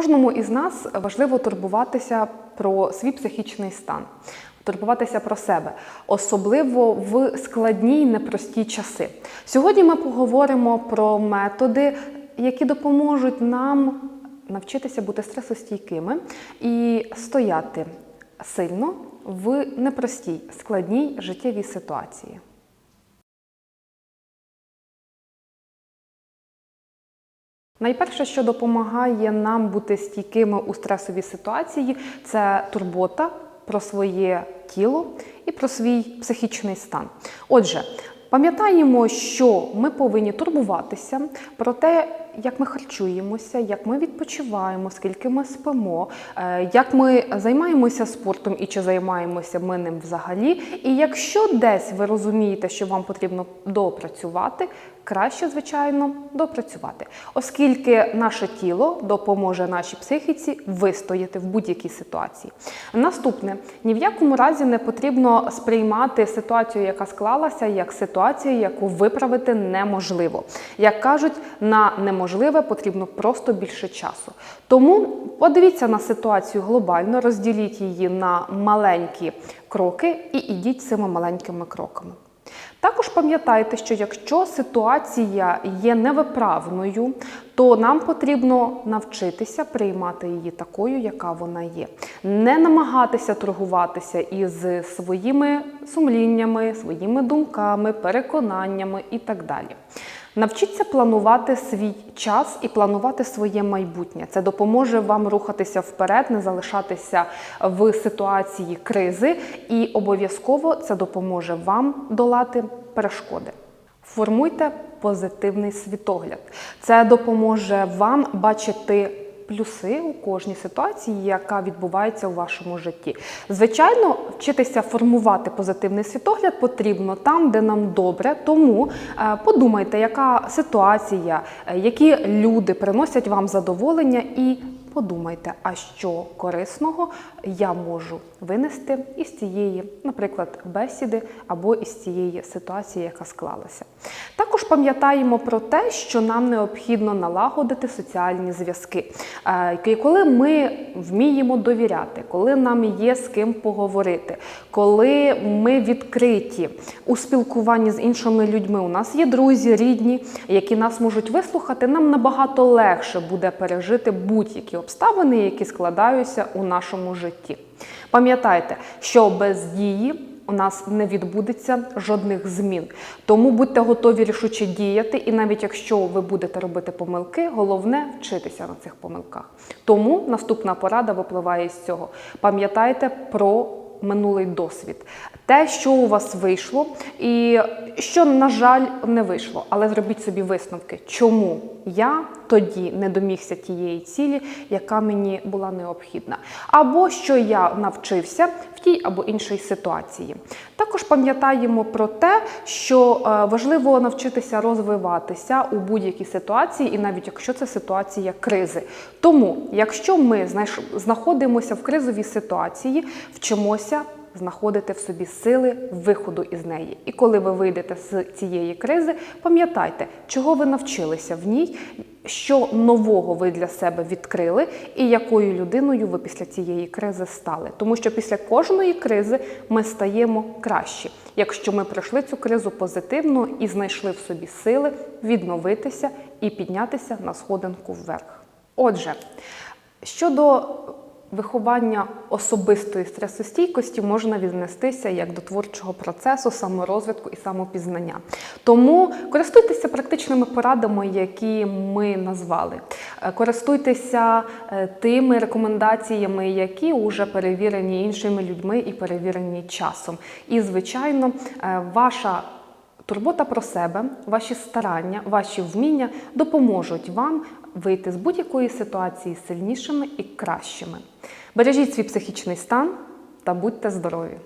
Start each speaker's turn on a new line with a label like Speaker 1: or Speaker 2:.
Speaker 1: Кожному із нас важливо турбуватися про свій психічний стан, турбуватися про себе, особливо в складні й непрості часи. Сьогодні ми поговоримо про методи, які допоможуть нам навчитися бути стресостійкими і стояти сильно в непростій складній життєвій ситуації. Найперше, що допомагає нам бути стійкими у стресовій ситуації, це турбота про своє тіло і про свій психічний стан. Отже, пам'ятаємо, що ми повинні турбуватися про те, як ми харчуємося, як ми відпочиваємо, скільки ми спимо, е, як ми займаємося спортом і чи займаємося ми ним взагалі. І якщо десь ви розумієте, що вам потрібно допрацювати, краще, звичайно, допрацювати, оскільки наше тіло допоможе нашій психіці вистояти в будь-якій ситуації. Наступне ні в якому разі не потрібно сприймати ситуацію, яка склалася, як ситуацію, яку виправити неможливо. Як кажуть, на неможливе потрібно просто більше часу. Тому подивіться на ситуацію глобально, розділіть її на маленькі кроки і ідіть цими маленькими кроками. Також пам'ятайте, що якщо ситуація є невиправною, то нам потрібно навчитися приймати її такою, яка вона є. Не намагатися торгуватися із своїми сумліннями, своїми думками, переконаннями і так далі. Навчіться планувати свій час і планувати своє майбутнє. Це допоможе вам рухатися вперед, не залишатися в ситуації кризи, і обов'язково це допоможе вам долати перешкоди. Формуйте позитивний світогляд. Це допоможе вам бачити плюси у кожній ситуації, яка відбувається у вашому житті. Звичайно, вчитися формувати позитивний світогляд потрібно там, де нам добре. Тому е, подумайте, яка ситуація, е, які люди приносять вам задоволення і. Подумайте, а що корисного я можу винести із цієї, наприклад, бесіди або із цієї ситуації, яка склалася. Також пам'ятаємо про те, що нам необхідно налагодити соціальні зв'язки. Е, Коли ми вміємо довіряти, коли нам є з ким поговорити, коли ми відкриті у спілкуванні з іншими людьми, у нас є друзі, рідні, які нас можуть вислухати, нам набагато легше буде пережити будь-які обставини, які складаються у нашому житті. Пам'ятайте, що без дії у нас не відбудеться жодних змін. Тому будьте готові рішуче діяти, і навіть якщо ви будете робити помилки, головне вчитися на цих помилках. Тому наступна порада випливає з цього. Пам'ятайте про минулий досвід, те, що у вас вийшло, і що, на жаль, не вийшло. Але зробіть собі висновки, чому я тоді не домігся тієї цілі, яка мені була необхідна, або що я навчився в тій або іншій ситуації. Також пам'ятаємо про те, що е, важливо навчитися розвиватися у будь-якій ситуації, і навіть якщо це ситуація кризи. Тому, якщо ми знаходимося в кризовій ситуації, вчимося знаходити в собі сили виходу із неї. І коли ви вийдете з цієї кризи, пам'ятайте, чого ви навчилися в ній, що нового ви для себе відкрили, і якою людиною ви після цієї кризи стали. Тому що після кожної кризи ми стаємо кращі, якщо ми пройшли цю кризу позитивно і знайшли в собі сили відновитися і піднятися на сходинку вверх. Отже, щодо Виховання особистої стресостійкості можна віднестися як до творчого процесу, саморозвитку і самопізнання. Тому користуйтеся практичними порадами, які ми назвали. Е, Користуйтеся е, тими рекомендаціями, які вже перевірені іншими людьми і перевірені часом. І, звичайно, е, ваша Турбота про себе, ваші старання, ваші вміння допоможуть вам вийти з будь-якої ситуації сильнішими і кращими. Бережіть свій психічний стан та будьте здорові!